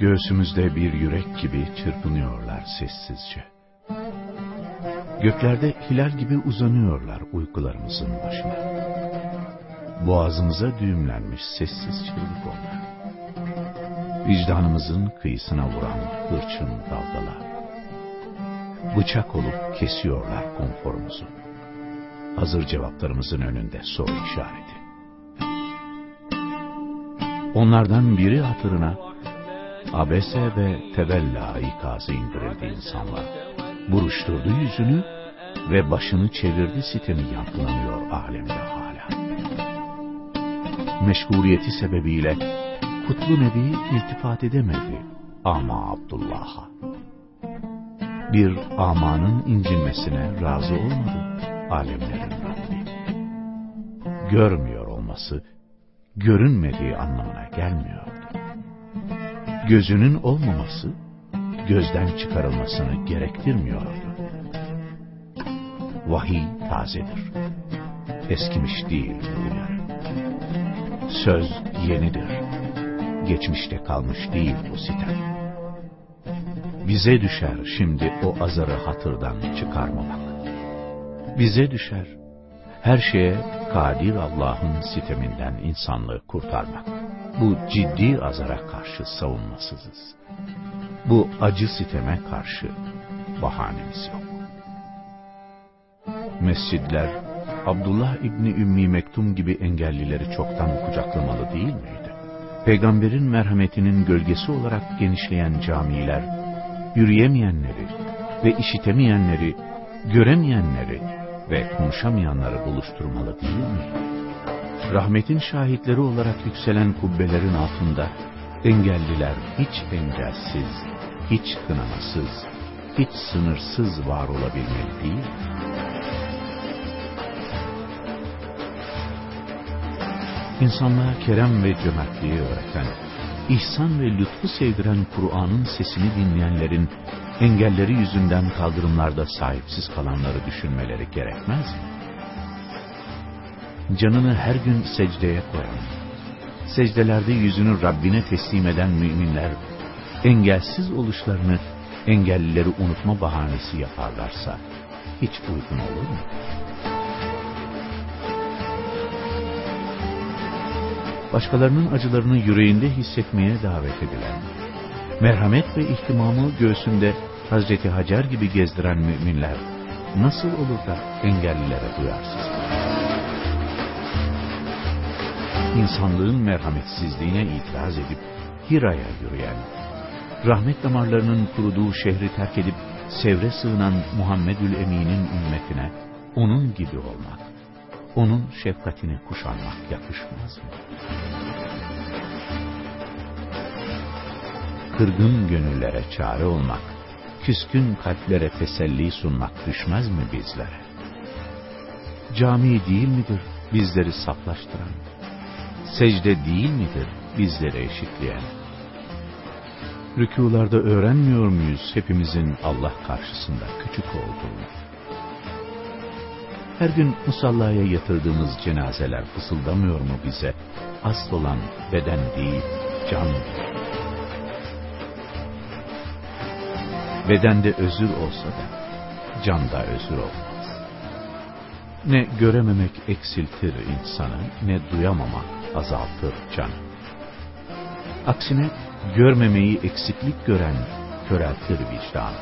Göğsümüzde bir yürek gibi çırpınıyorlar sessizce. Göklerde hilal gibi uzanıyorlar uykularımızın başına. Boğazımıza düğümlenmiş sessiz çığlık onlar. Vicdanımızın kıyısına vuran hırçın dalgalar. Bıçak olup kesiyorlar konforumuzu. Hazır cevaplarımızın önünde soru işareti. Onlardan biri hatırına abese ve tevella ikazı indirildi insanlar. Buruşturdu yüzünü ve başını çevirdi sitemi yankılanıyor alemde hala. Meşguliyeti sebebiyle Kutlu Nebi iltifat edemedi ama Abdullah'a. Bir amanın incinmesine razı olmadı alemlerin Rabbi. Görmüyor olması, görünmediği anlamına gelmiyordu. Gözünün olmaması, gözden çıkarılmasını gerektirmiyordu. Vahiy tazedir. Eskimiş değil uyarı. Söz yenidir. Geçmişte kalmış değil bu sitem. Bize düşer şimdi o azarı hatırdan çıkarmamak. Bize düşer her şeye kadir Allah'ın siteminden insanlığı kurtarmak. Bu ciddi azara karşı savunmasızız. Bu acı siteme karşı bahanemiz yok. Mescidler, Abdullah İbni Ümmi Mektum gibi engellileri çoktan kucaklamalı değil miydi? Peygamberin merhametinin gölgesi olarak genişleyen camiler, yürüyemeyenleri ve işitemeyenleri, göremeyenleri ve konuşamayanları buluşturmalı değil mi? Rahmetin şahitleri olarak yükselen kubbelerin altında engelliler hiç engelsiz, hiç kınamasız, hiç sınırsız var olabilmeli değil mi? İnsanlığa kerem ve cömertliği öğreten, ihsan ve lütfu sevdiren Kur'an'ın sesini dinleyenlerin engelleri yüzünden kaldırımlarda sahipsiz kalanları düşünmeleri gerekmez mi? Canını her gün secdeye koyan, secdelerde yüzünü Rabbine teslim eden müminler, engelsiz oluşlarını engellileri unutma bahanesi yaparlarsa, hiç uygun olur mu? Başkalarının acılarını yüreğinde hissetmeye davet edilen, merhamet ve ihtimamı göğsünde Hazreti Hacer gibi gezdiren müminler nasıl olur da engellilere duyarsız? İnsanlığın merhametsizliğine itiraz edip Hira'ya yürüyen, rahmet damarlarının kuruduğu şehri terk edip sevre sığınan Muhammedül Emin'in ümmetine onun gibi olmak, onun şefkatini kuşanmak yakışmaz mı? Kırgın gönüllere çare olmak, küskün kalplere teselli sunmak düşmez mi bizlere? Cami değil midir bizleri saflaştıran? Secde değil midir bizleri eşitleyen? Rükularda öğrenmiyor muyuz hepimizin Allah karşısında küçük olduğunu? Her gün musallaya yatırdığımız cenazeler fısıldamıyor mu bize? Asıl olan beden değil, can Bedende özür olsa da, canda özür olmaz. Ne görememek eksiltir insanı, ne duyamamak azaltır canı. Aksine görmemeyi eksiklik gören köreltir vicdanı.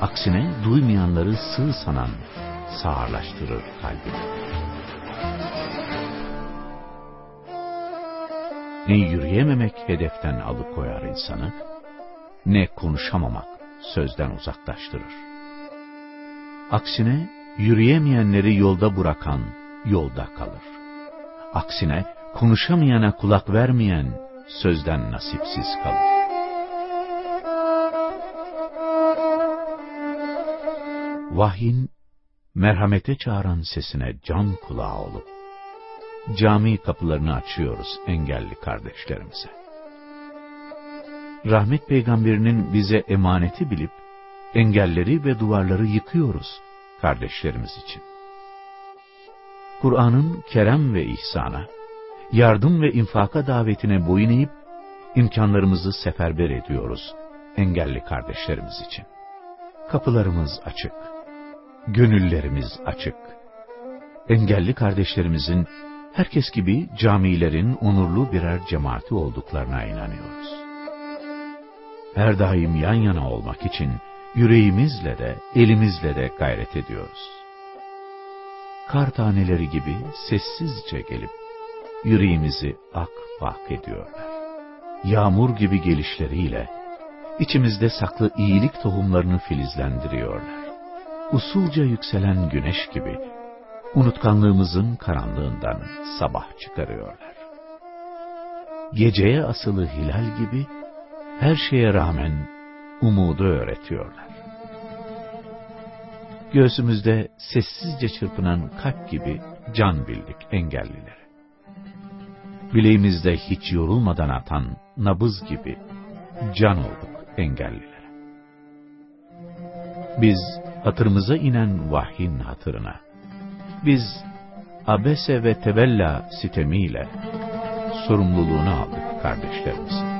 Aksine duymayanları sığ sanan sağırlaştırır kalbini. Ne yürüyememek hedeften alıkoyar insanı, ne konuşamamak sözden uzaklaştırır. Aksine yürüyemeyenleri yolda bırakan yolda kalır. Aksine konuşamayana kulak vermeyen sözden nasipsiz kalır. Vahyin merhamete çağıran sesine can kulağı olup, cami kapılarını açıyoruz engelli kardeşlerimize. Rahmet peygamberinin bize emaneti bilip, engelleri ve duvarları yıkıyoruz kardeşlerimiz için. Kur'an'ın kerem ve ihsana, yardım ve infaka davetine boyun eğip, imkanlarımızı seferber ediyoruz engelli kardeşlerimiz için. Kapılarımız açık, gönüllerimiz açık. Engelli kardeşlerimizin herkes gibi camilerin onurlu birer cemaati olduklarına inanıyoruz. Her daim yan yana olmak için yüreğimizle de elimizle de gayret ediyoruz. Kar taneleri gibi sessizce gelip yüreğimizi ak bak ediyorlar. Yağmur gibi gelişleriyle içimizde saklı iyilik tohumlarını filizlendiriyorlar. Usulca yükselen güneş gibi unutkanlığımızın karanlığından sabah çıkarıyorlar. Geceye asılı hilal gibi her şeye rağmen umudu öğretiyorlar. Göğsümüzde sessizce çırpınan kalp gibi can bildik engellilere. Bileğimizde hiç yorulmadan atan nabız gibi can olduk engellilere. Biz hatırımıza inen vahyin hatırına, biz abese ve tebella sitemiyle sorumluluğunu aldık kardeşlerimiz.